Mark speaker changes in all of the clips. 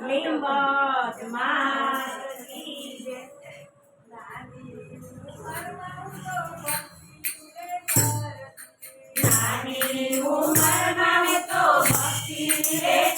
Speaker 1: લીંબત નાની ઉંમરમાં તો ભક્તિ રે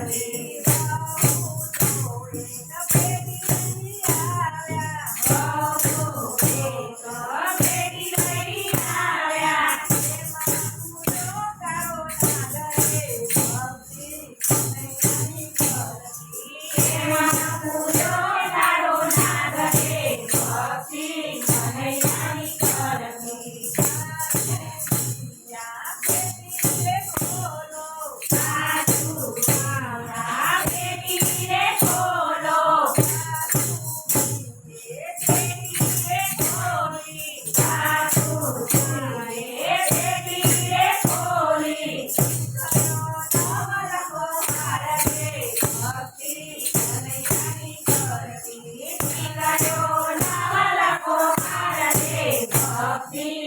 Speaker 1: Amém. assim.